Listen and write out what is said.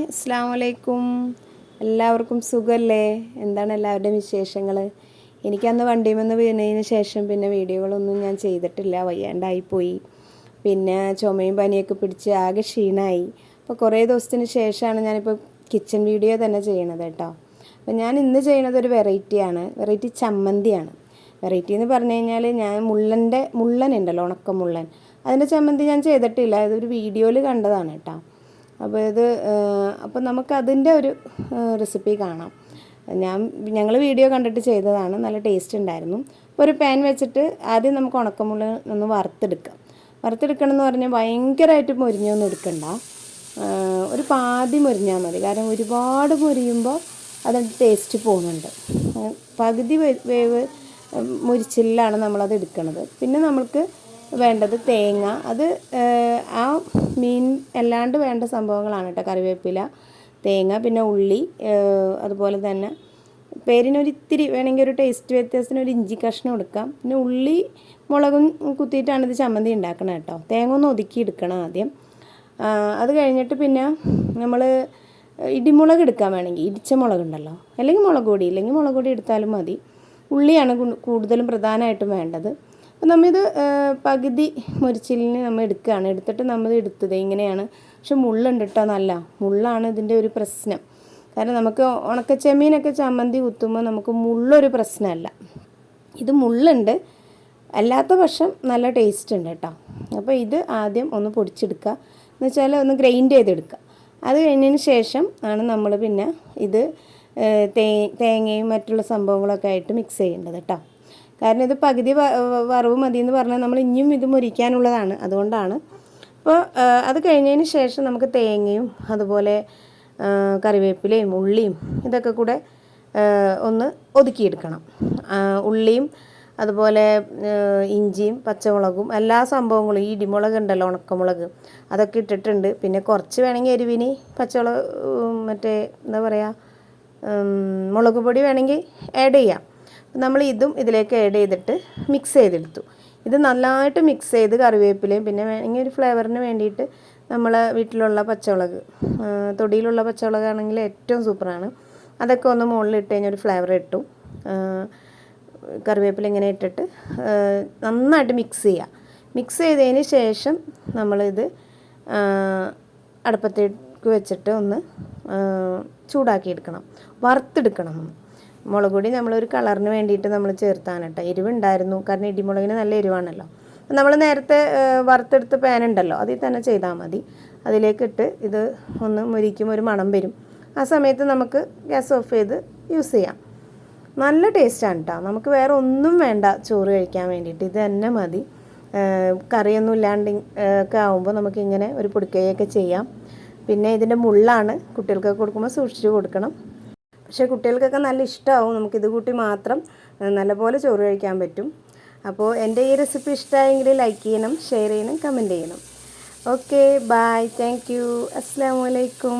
Hi അസ്സാം വലൈക്കും എല്ലാവർക്കും സുഖമല്ലേ എന്താണ് എല്ലാവരുടെയും വിശേഷങ്ങൾ എനിക്കന്ന് വണ്ടിമെന്ന് വീണതിന് ശേഷം പിന്നെ വീഡിയോകളൊന്നും ഞാൻ ചെയ്തിട്ടില്ല. വയ്യാണ്ടായിപ്പോയി. പിന്നെ ചുമയും പനിയൊക്കെ പിടിച്ച് ആകെ ക്ഷീണമായി അപ്പോൾ കുറേ ദിവസത്തിന് ശേഷമാണ് ഞാനിപ്പോൾ കിച്ചൺ വീഡിയോ തന്നെ ചെയ്യണത് കേട്ടോ. അപ്പോൾ ഞാൻ ഇന്ന് ചെയ്യണത് ഒരു വെറൈറ്റിയാണ്. വെറൈറ്റി ചമ്മന്തിയാണ്. വെറൈറ്റി എന്ന് പറഞ്ഞു കഴിഞ്ഞാൽ ഞാൻ മുള്ളന്റെ മുള്ളൻ ഉണ്ടല്ലോ ഉണക്കമുള്ളൻ. അതിന്റെ ചമ്മന്തി ഞാൻ ചെയ്തിട്ടില്ല. അതൊരു വീഡിയോയിൽ കണ്ടതാണ് കേട്ടോ. അപ്പോൾ ഇത് അപ്പോൾ നമുക്ക് അതിന്റെ ഒരു റെസിപ്പി കാണാം. ഞാൻ ഞങ്ങൾ വീഡിയോ കണ്ടിട്ട് ചെയ്തതാണ്. നല്ല ടേസ്റ്റ് ഉണ്ടായിരുന്നു. അപ്പോൾ ഒരു പാൻ വെച്ചിട്ട് ആദ്യം നമുക്ക് ഉണക്കമുള്ള ഒന്ന് വറുത്തെടുക്കാം. വറുത്തെടുക്കണം എന്ന് പറഞ്ഞാൽ ഭയങ്കരമായിട്ട് മുരിഞ്ഞൊന്നും എടുക്കണ്ട. ഒരു പാതി മുരിഞ്ഞാൽ മതി. കാരണം ഒരുപാട് മുരിയുമ്പോൾ അതിന്റെ ടേസ്റ്റ് പോകുന്നുണ്ട്. പകുതി വേവ് മുരിച്ചിലാണ് നമ്മളത് എടുക്കണത്. പിന്നെ നമുക്ക് വേണ്ടത് തേങ്ങ. അത് ആ മീൻ അല്ലാണ്ട് വേണ്ട സംഭവങ്ങളാണ് കേട്ടോ. കറിവേപ്പില തേങ്ങ പിന്നെ ഉള്ളി അതുപോലെ തന്നെ പേരിനൊരിത്തിരി വേണമെങ്കിൽ ഒരു ടേസ്റ്റ് വ്യത്യാസത്തിന് ഒരു ഇഞ്ചി കഷ്ണം എടുക്കാം. പിന്നെ ഉള്ളി മുളകും കുത്തിയിട്ടാണ് ഇത് ചമ്മന്തി ഉണ്ടാക്കണം കേട്ടോ. തേങ്ങ ഒന്ന് ഒതുക്കി എടുക്കണം ആദ്യം. അത് കഴിഞ്ഞിട്ട് പിന്നെ നമ്മൾ ഇടിമുളക് എടുക്കാൻ വേണമെങ്കിൽ ഇടിച്ച മുളക് ഉണ്ടല്ലോ അല്ലെങ്കിൽ മുളക് പൊടി ഇല്ലെങ്കിൽ മുളക് പൊടി എടുത്താലും മതി. ഉള്ളിയാണ് കൂടുതലും പ്രധാനമായിട്ടും വേണ്ടത്. അപ്പം നമ്മിത് പകുതി മുരിച്ചിലിന് നമ്മൾ എടുക്കുകയാണ് എടുത്തിട്ട് നമ്മൾ എടുത്തത്. ഇങ്ങനെയാണ്. പക്ഷെ മുള്ളുണ്ട് കേട്ടോ നല്ല. മുള്ളാണ് ഇതിന്റെ ഒരു പ്രശ്നം. കാരണം നമുക്ക് ഉണക്കച്ചെമ്മീനൊക്കെ ചമ്മന്തി കുത്തുമ്പോൾ നമുക്ക് മുള്ളൊരു പ്രശ്നമല്ല. ഇത് മുള്ളുണ്ട്. അല്ലാത്ത പക്ഷം നല്ല ടേസ്റ്റ് ഉണ്ട് കേട്ടോ അപ്പോൾ ഇത് ആദ്യം ഒന്ന് പൊടിച്ചെടുക്കുക. എന്ന് വെച്ചാൽ ഒന്ന് ഗ്രൈൻഡ് ചെയ്തെടുക്കുക. അത് കഴിഞ്ഞതിന് ശേഷം ആണ് നമ്മൾ പിന്നെ ഇത് തേ തേങ്ങയും മറ്റുള്ള സംഭവങ്ങളൊക്കെ ആയിട്ട് മിക്സ് ചെയ്യേണ്ടത് കേട്ടോ കാരണം ഇത് പകുതി വറവ് മതി എന്ന് പറഞ്ഞാൽ നമ്മൾ ഇനിയും ഇത് മുരിക്കാനുള്ളതാണ്. അതുകൊണ്ടാണ്. അപ്പോൾ അത് കഴിഞ്ഞതിന് ശേഷം നമുക്ക് തേങ്ങയും അതുപോലെ കറിവേപ്പിലയും ഉള്ളിയും ഇതൊക്കെ കൂടെ ഒന്ന് ഒതുക്കിയെടുക്കണം. ഉള്ളിയും അതുപോലെ ഇഞ്ചിയും പച്ചമുളകും എല്ലാ സംഭവങ്ങളും ഈ ഇടിമുളക് ഉണ്ടല്ലോ ഉണക്കമുളക് അതൊക്കെ ഇട്ടിട്ടുണ്ട്. പിന്നെ കുറച്ച് വേണമെങ്കിൽ എരിവിന് പച്ചമുളക് മറ്റേ എന്താ പറയുക മുളക് പൊടി വേണമെങ്കിൽ ആഡ് ചെയ്യാം. നമ്മൾ ഇതും ഇതിലേക്ക് ആഡ് ചെയ്തിട്ട് മിക്സ് ചെയ്തെടുത്തു. ഇത് നന്നായിട്ട് മിക്സ് ചെയ്ത് കറിവേപ്പിലയും പിന്നെ വേണമെങ്കിൽ ഒരു ഫ്ലേവറിന് വേണ്ടിയിട്ട് നമ്മൾ വീട്ടിലുള്ള പച്ചമുളക് തൊടിയിലുള്ള പച്ചമുളകാണെങ്കിൽ ഏറ്റവും സൂപ്പറാണ് അതൊക്കെ ഒന്ന് മുകളിൽ ഇട്ട് കഴിഞ്ഞാൽ ഒരു ഫ്ലേവർ ഇട്ടു കറിവേപ്പില ഇങ്ങനെ ഇട്ടിട്ട് നന്നായിട്ട് മിക്സ് ചെയ്യുക മിക്സ് ചെയ്തതിന് ശേഷം നമ്മളിത് അടുപ്പത്തേക്ക് വെച്ചിട്ട് ഒന്ന് ചൂടാക്കിയെടുക്കണം വറുത്തെടുക്കണം മുളക് പൊടി നമ്മളൊരു കളറിന് വേണ്ടിയിട്ട് നമ്മൾ ചേർത്താണ് കേട്ടോ. എരിവുണ്ടായിരുന്നു. കാരണം ഇടിമുളകിന് നല്ല എരിവാണല്ലോ. നമ്മൾ നേരത്തെ വറുത്തെടുത്ത് പാൻ ഉണ്ടല്ലോ അതിൽ തന്നെ ചെയ്താൽ മതി. അതിലേക്കിട്ട് ഇത് ഒന്ന് മുരിക്കും ഒരു മണം വരും. ആ സമയത്ത് നമുക്ക് ഗ്യാസ് ഓഫ് ചെയ്ത് യൂസ് ചെയ്യാം. നല്ല ടേസ്റ്റാണ് കേട്ടോ നമുക്ക് വേറെ ഒന്നും വേണ്ട ചോറ് കഴിക്കാൻ വേണ്ടിയിട്ട്. ഇത് തന്നെ മതി. കറിയൊന്നും ഇല്ലാണ്ട് ഒക്കെ ആകുമ്പോൾ നമുക്കിങ്ങനെ ഒരു പൊടിക്കൈയൊക്കെ ചെയ്യാം. പിന്നെ ഇതിന്റെ മുള്ളാണ് കുട്ടികൾക്കൊക്കെ കൊടുക്കുമ്പോൾ സൂക്ഷിച്ച് കൊടുക്കണം. പക്ഷേ കുട്ടികൾക്കൊക്കെ നല്ല ഇഷ്ടമാവും നമുക്കിത് കൂട്ടി മാത്രം നല്ലപോലെ ചോറ് കഴിക്കാൻ പറ്റും. അപ്പോൾ എന്റെ ഈ റെസിപ്പി ഇഷ്ടമായെങ്കിൽ ലൈക്ക് ചെയ്യണം ഷെയർ ചെയ്യണം കമന്റ് ചെയ്യണം. Okay bye thank you. അസ്സാം വലൈക്കും